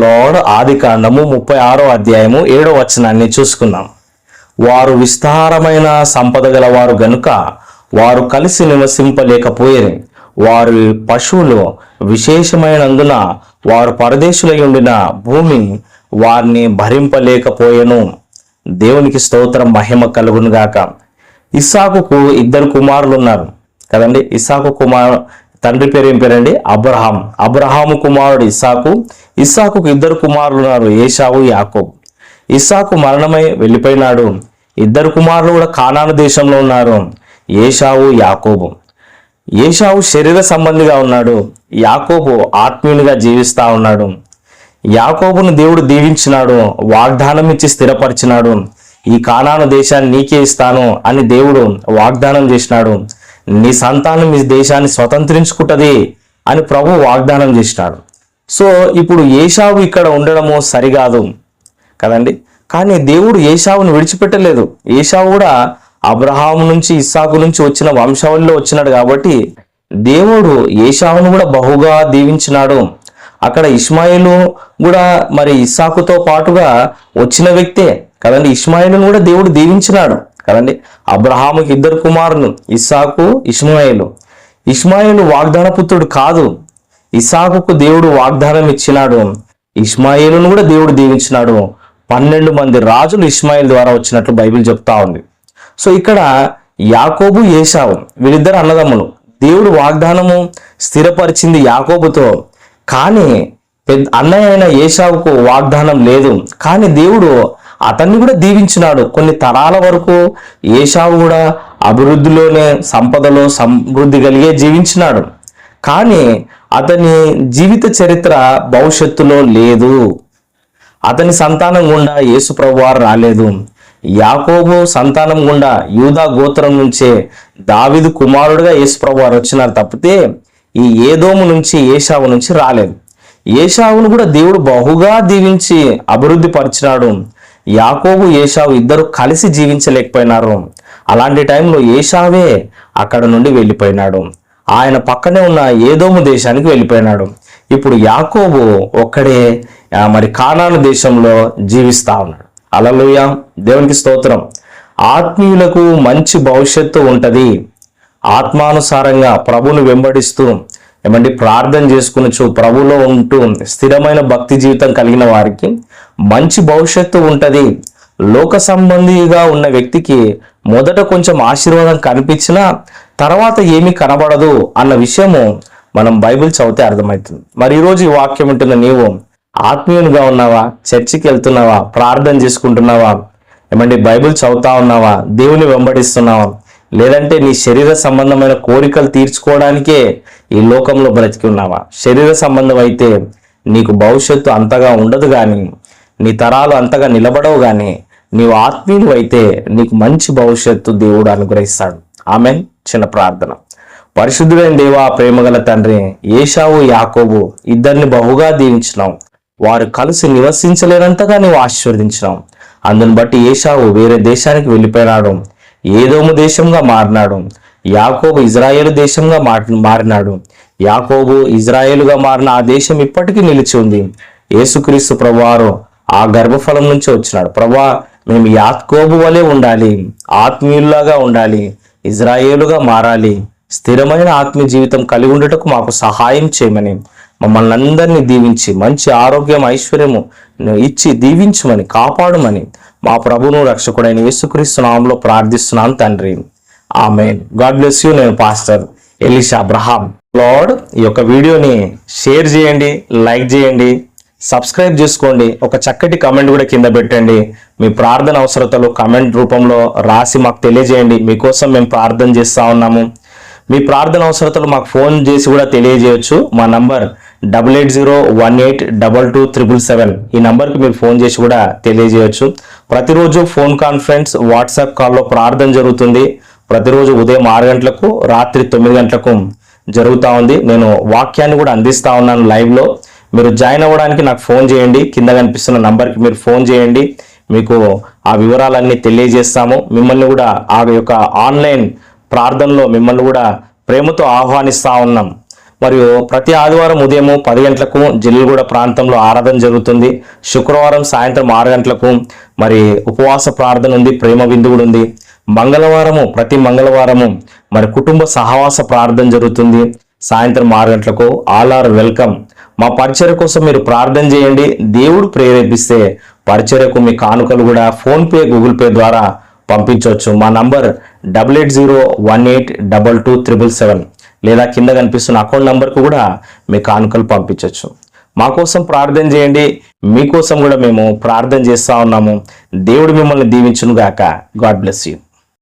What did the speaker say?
Load ఆది కాండము ముప్పై ఆరో అధ్యాయము ఏడో వచనాన్ని చూసుకున్నాం. వారు విస్తారమైన సంపద గలవారు గనుక వారు కలిసి నివసింపలేకపోయేది వారి పశువులు విశేషమైనందున వారు పరదేశులై ఉండిన భూమి వారిని భరింపలేకపోయెను. దేవునికి స్తోత్రం మహిమ కలుగునుగాక. గాక ఇద్దరు కుమారులు ఉన్నారు కదండి? ఇస్సాకు కుమార్ తండ్రి పేరు ఏం పేరండి? అబ్రహాం. అబ్రహాము కుమారుడు ఇస్సాకు. ఇస్సాకుకు ఇద్దరు కుమారులు ఉన్నారు ఏషావు యాకోబ్. ఇస్సాకు మరణమై వెళ్ళిపోయినాడు. ఇద్దరు కుమారులు కూడా కానాను దేశంలో ఉన్నారు ఏషావు యాకోబు. ఏషావు శరీర సంబంధిగా ఉన్నాడు. యాకోబు ఆత్మీయునిగా జీవిస్తా ఉన్నాడు. యాకోబును దేవుడు దీవించినాడు వాగ్దానం ఇచ్చి స్థిరపరిచినాడు. ఈ కానాను దేశాన్ని నీకే ఇస్తాను అని దేవుడు వాగ్దానం చేసినాడు. నీ సంతానం ఈ దేశాన్ని స్వతంత్రించుకుంటది అని ప్రభు వాగ్దానం చేసినాడు. సో ఇప్పుడు ఏషావు ఇక్కడ ఉండడము సరికాదు కదండి? కానీ దేవుడు ఏషావును విడిచిపెట్టలేదు. ఏషావు కూడా అబ్రహాము నుంచి ఇస్సాకు నుంచి వచ్చిన వంశావళిలో వచ్చినాడు కాబట్టి దేవుడు ఏషావును కూడా బహుగా దీవించినాడు. అక్కడ ఇస్మాయిలు కూడా మరి ఇస్సాకుతో పాటుగా వచ్చిన వ్యక్తే కదండి? ఇస్మాయిలును కూడా దేవుడు దీవించినాడు. కదండి? అబ్రహాముకి ఇద్దరు కుమారులు ఇస్సాకు ఇస్మాయిలు ఇస్మాయిలు వాగ్దాన పుత్రుడు కాదు. ఇసాకుకు దేవుడు వాగ్దానం ఇచ్చినాడు. ఇస్మాయిలును కూడా దేవుడు దీవించినాడు. పన్నెండు మంది రాజులు ఇస్మాయిల్ ద్వారా వచ్చినట్లు బైబిల్ చెప్తా ఉంది. సో ఇక్కడ యాకోబు ఏషావు వీళ్ళిద్దరు అన్నదమ్ములు. దేవుడు వాగ్దానము స్థిరపరిచింది యాకోబుతో. కానీ పెద్ద అన్నయ్య అయిన ఏషావుకు వాగ్దానం లేదు. కానీ దేవుడు అతన్ని కూడా దీవించినాడు. కొన్ని తరాల వరకు ఏషావు కూడా అభివృద్ధిలోనే సంపదలో సమృద్ధి కలిగే జీవించినాడు. కానీ అతని జీవిత చరిత్ర భవిష్యత్తులో లేదు. అతని సంతానం గుండా యేసు ప్రభువారు రాలేదు. యాకోబు సంతానం గుండా యూదా గోత్రం నుంచే దావిదు కుమారుడుగా యేసు ప్రభువారు వచ్చినారు తప్పితే ఈ ఏదోము నుంచి ఏషావు నుంచి రాలేదు. ఏషావును కూడా దేవుడు బహుగా దీవించి అభివృద్ధి పరిచినాడు. యాకోబు ఏషావు ఇద్దరు కలిసి జీవించలేకపోయినారు. అలాంటి టైంలో ఏషావే అక్కడ నుండి వెళ్ళిపోయినాడు. ఆయన పక్కనే ఉన్న ఏదోము దేశానికి వెళ్ళిపోయినాడు. ఇప్పుడు యాకోబు ఒక్కడే మరి కానాను దేశంలో జీవిస్తా ఉన్నాడు. అలలుయ దేవునికి స్తోత్రం. ఆత్మీయులకు మంచి భవిష్యత్తు ఉంటుంది. ఆత్మానుసారంగా ప్రభును వెంబడిస్తూ ఏమండి? ప్రార్థన చేసుకునొచ్చు ప్రభులో ఉంటూ స్థిరమైన భక్తి జీవితం కలిగిన వారికి మంచి భవిష్యత్తు ఉంటుంది. లోక సంబంధిగా ఉన్న వ్యక్తికి మొదట కొంచెం ఆశీర్వాదం కనిపించినా తర్వాత ఏమీ కనబడదు అన్న విషయము మనం బైబిల్ చదివితే అర్థమవుతుంది. మరి ఈరోజు ఈ వాక్యం ఉంటున్న నీవు ఆత్మీయునిగా ఉన్నావా? చర్చికి వెళ్తున్నావా? ప్రార్థన చేసుకుంటున్నావా? ఏమండి? బైబిల్ చదువుతా ఉన్నావా? దేవుని వెంబడిస్తున్నావా? లేదంటే నీ శరీర సంబంధమైన కోరికలు తీర్చుకోవడానికే ఈ లోకంలో బ్రతికి ఉన్నావా? శరీర సంబంధం అయితే నీకు భవిష్యత్తు అంతగా ఉండదు కానీ నీ తరాలు అంతగా నిలబడవు కానీ నీవు ఆత్మీయులు అయితే నీకు మంచి భవిష్యత్తు దేవుడు అనుగ్రహిస్తాడు. ఆమె చిన్న ప్రార్థన. పరిశుద్ధుడైన దేవా ప్రేమగల తండ్రి ఏషావు యాకోబు ఇద్దరిని బహుగా దీవించినాం. వారు కలిసి నివసించలేనంతగా నీవు ఆశీర్వదించినాం. అందుని బట్టి ఏషావు వేరే దేశానికి వెళ్ళిపోయినాడు. ఏదోము దేశంగా మారినాడు. యాకోబు ఇజ్రాయేల్ దేశంగా మారి మారినాడు. యాకోబు ఇజ్రాయేలుగా మారిన ఆ దేశం ఇప్పటికీ నిలిచి ఉంది. యేసుక్రీస్తు ప్రభువారు ఆ గర్భఫలం నుంచి వచ్చినాడు. ప్రభా మేము యాకోబు వలె ఉండాలి. ఆత్మీయుల్లాగా ఉండాలి. ఇజ్రాయేలుగా మారాలి. స్థిరమైన ఆత్మీయ జీవితం కలిగి ఉండటకు మాకు సహాయం చేయమని. మమ్మల్ని అందరినీ దీవించి మంచి ఆరోగ్యం ఐశ్వర్యము ఇచ్చి దీవించమని కాపాడమని మా ప్రభును రక్షకుడైన యేసుక్రీస్తు నామంలో ప్రార్థిస్తున్నాను తండ్రి. ఆమె గాడ్ బ్లెస్ యూ. నేను పాస్టర్ ఎలిషా అబ్రహాం. లార్డ్ ఈ యొక్క వీడియోని షేర్ చేయండి లైక్ చేయండి సబ్స్క్రైబ్ చేసుకోండి ఒక చక్కటి కమెంట్ కూడా కింద పెట్టండి. మీ ప్రార్థన అవసరతలు కమెంట్ రూపంలో రాసి మాకు తెలియజేయండి. మీకోసం మేము ప్రార్థన చేస్తూ ఉన్నాము. మీ ప్రార్థన అవసరతలు మాకు ఫోన్ చేసి కూడా తెలియజేయచ్చు. మా number double eight zero one eight double two triple seven ఈ నంబర్కి మీరు ఫోన్ చేసి కూడా తెలియజేయచ్చు. ప్రతిరోజు ఫోన్ కాన్ఫరెన్స్ వాట్సాప్ కాల్లో ప్రార్థన జరుగుతుంది. ప్రతిరోజు ఉదయం ఆరు గంటలకు రాత్రి తొమ్మిది గంటలకు జరుగుతూ ఉంది. నేను వాక్యాన్ని కూడా అందిస్తా ఉన్నాను లైవ్లో. మీరు జాయిన్ అవ్వడానికి నాకు ఫోన్ చేయండి. కింద కనిపిస్తున్న నంబర్కి మీరు ఫోన్ చేయండి. మీకు ఆ వివరాలన్నీ తెలియజేస్తాము. మిమ్మల్ని కూడా ఆ యొక్క ఆన్లైన్ ప్రార్థనలో మిమ్మల్ని కూడా ప్రేమతో ఆహ్వానిస్తూ ఉన్నాం. మరియు ప్రతి ఆదివారం ఉదయం పది గంటలకు జిల్లుగూడ ప్రాంతంలో ఆరాధన జరుగుతుంది. శుక్రవారం సాయంత్రం ఆరు గంటలకు మరి ఉపవాస ప్రార్థన ఉంది ప్రేమ విందు కూడా ఉంది. మంగళవారము ప్రతి మంగళవారము మరి కుటుంబ సహవాస ప్రార్థన జరుగుతుంది. సాయంత్రం ఆరు గంటలకు ఆల్ ఆర్ వెల్కమ్. మా పరిచర్య కోసం మీరు ప్రార్థన చేయండి. దేవుడు ప్రేరేపిస్తే పరిచర్యకు మీ కానుకలు కూడా ఫోన్పే గూగుల్ పే ద్వారా పంపించవచ్చు. మా number double eight zero one eight double two triple seven. లేదా కింద కనిపిస్తున్న అకౌంట్ నంబర్కు కూడా మీ కానుకలు పంపించవచ్చు మా కోసం ప్రార్థన చేయండి. మీకోసం కూడా మేము ప్రార్థన చేస్తూ ఉన్నాము. దేవుడు మిమ్మల్ని దీవించును గాక గాడ్ బ్లెస్ యూ.